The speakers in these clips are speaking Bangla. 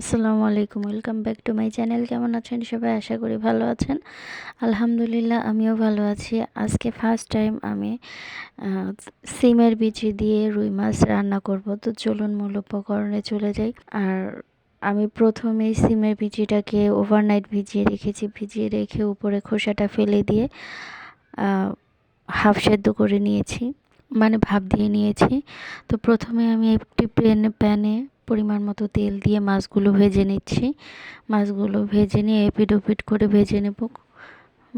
আসসালামু আলাইকুম, welcome back to my channel. কেমন আছেন সবাই? আশা করি ভালো আছেন। আলহামদুলিল্লাহ, আমিও ভালো আছি। আজকে ফার্স্ট টাইম আমি সিমের বিচি দিয়ে রুই মাছ রান্না করব। তো চলুন মূল উপকরণে চলে যাই। আর আমি প্রথমেই সিমের বিচিটাকে ওভারনাইট ভিজিয়ে রেখেছি। ভিজিয়ে রেখে উপরে খোসাটা ফেলে দিয়ে হাফ সেদ্ধ করে নিয়েছি। মানে ভাব দিয়ে নিয়েছি। তো প্রথমে আমি একটি প্যান প্যানে পরিমাণ মতো তেল দিয়ে মাছগুলো ভেজে নিচ্ছি। মাছগুলো ভেজে নিয়ে এপিড ওপিড করে ভেজে নেব।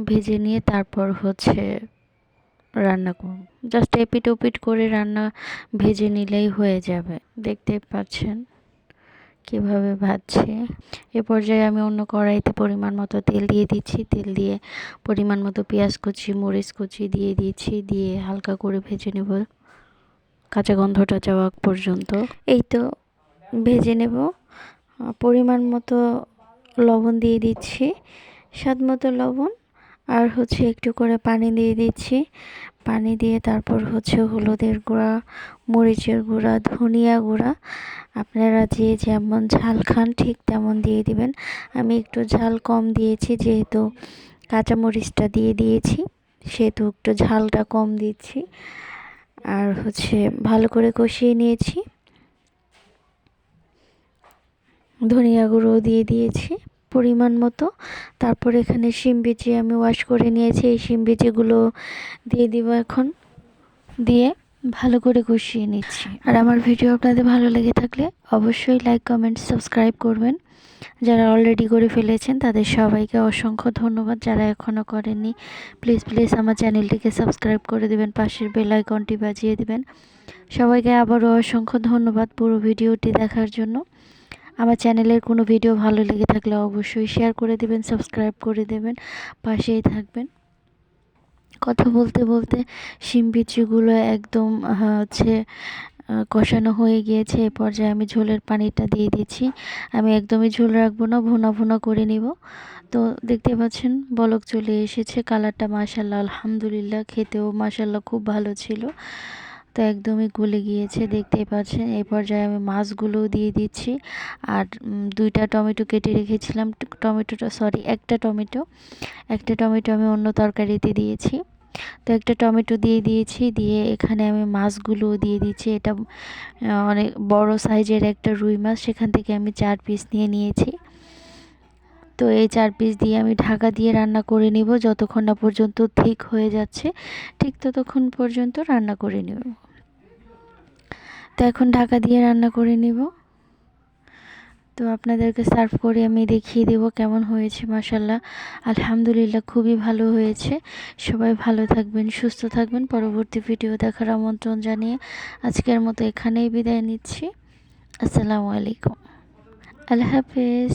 ভেজে নিয়ে তারপর হচ্ছে রান্না করব। জাস্ট এপিড ওপিড করে রান্না ভেজে নিলেই হয়ে যাবে। দেখতে পাচ্ছেন? কীভাবে ভাজছে। এ পর্যায়ে আমি অন্য কড়াইতে পরিমাণ মতো তেল দিয়ে দিচ্ছি। তেল দিয়ে পরিমাণ মতো পেঁয়াজ কুচি, মরিচ কুচি দিয়ে দিচ্ছি। দিয়ে হালকা করে ভেজে নেব কাঁচা গন্ধটা যাওয়া পর্যন্ত। এই তো ভেজে নেব। পরিমাণ মতো লবণ দিয়ে দিচ্ছি। স্বাদ মতো লবণ। আর হচ্ছে একটু করে পানি দিয়ে দিচ্ছি। পানি দিয়ে তারপর হচ্ছে হলুদের গুঁড়া, মরিচের গুঁড়া, ধনিয়া গুঁড়া। আপনারা যে যেমন ঝাল খান ঠিক তেমন দিয়ে দিবেন। আমি একটু ঝাল কম দিয়েছি যেহেতু কাঁচামরিচটা দিয়ে দিয়েছি, সেহেতু একটু ঝালটা কম দিচ্ছি। আর হচ্ছে ভালো করে কষিয়ে নিয়েছি। ধনিয়া গুঁড়ো দিয়ে দিয়েছি। পরিমাণ মতো। তারপর এখানে শিম বিচি আমি ওয়াশ করে নিয়েছি। এই শিম বিচিগুলো দিয়ে দিব এখন। দিয়ে ভালো করে কষিয়ে নিচ্ছি। আর আমার ভিডিও আপনাদের ভালো লেগে থাকলে অবশ্যই লাইক কমেন্ট সাবস্ক্রাইব করবেন। যারা অলরেডি করে ফেলেছেন, তাদের সবাইকে অসংখ্য ধন্যবাদ। যারা এখনও করেননি প্লিজ প্লিজ আমার চ্যানেলটিকে সাবস্ক্রাইব করে দেবেন। পাশের বেল আইকনটি বাজিয়ে দেবেন। সবাইকে আবারও অসংখ্য ধন্যবাদ পুরো ভিডিওটি দেখার জন্য। আমার চ্যানেলের কোনো ভিডিও ভালো লেগে থাকলে অবশ্যই শেয়ার করে দেবেন সাবস্ক্রাইব করে দেবেন, পাশেই থাকবেন। কথা বলতে বলতে শিম বিচিগুলো একদম হচ্ছে কষানো হয়ে গিয়েছে। এ পর্যায়ে আমি ঝোলের পানিটা দিয়ে দিচ্ছি। আমি একদমই ঝোল রাখব না, ভুনা ভুনা করে নিব। তো দেখতে পাচ্ছেন, বলক চলে এসেছে। কালারটা মাসাল্লাহ আলহামদুলিল্লাহ, খেতেও মাসাল্লাহ খুব ভালো ছিল। তো একদমই গলে গিয়েছে, দেখতেই পাচ্ছেন। এই পর্যায়ে আমি মাছগুলোও দিয়ে দিচ্ছি। আর দুইটা টমেটো কেটে রেখেছিলাম। টমেটোটা, সরি, একটা টমেটো। একটা টমেটো আমি অন্য তরকারিতে দিয়েছি। তো একটা টমেটো দিয়ে দিয়েছি, দিয়ে এখানে আমি মাছগুলোও দিয়ে দিচ্ছি। এটা অনেক বড় সাইজের একটা রুই মাছ। সেখান থেকে আমি চার পিস নিয়ে নিয়েছি। তো এই চার পিস দিয়ে আমি ঢাকা দিয়ে রান্না করে নিব। যতক্ষণ না পর্যন্ত ঠিক হয়ে যাচ্ছে, ঠিক ততক্ষণ পর্যন্ত রান্না করে নেব। তো এখন ঢাকা দিয়ে রান্না করে নিব। তো আপনাদেরকে সার্ভ করে আমি দেখিয়ে দেব কেমন হয়েছে মাসাল্লাহ আলহামদুলিল্লাহ খুবই ভালো হয়েছে। সবাই ভালো থাকবেন, সুস্থ থাকবেন। পরবর্তী ভিডিও দেখার আমন্ত্রণ জানিয়ে আজকের মতো এখানেই বিদায় নিচ্ছি। আসসালামু আলাইকুম। আল্লাহ হাফেজ।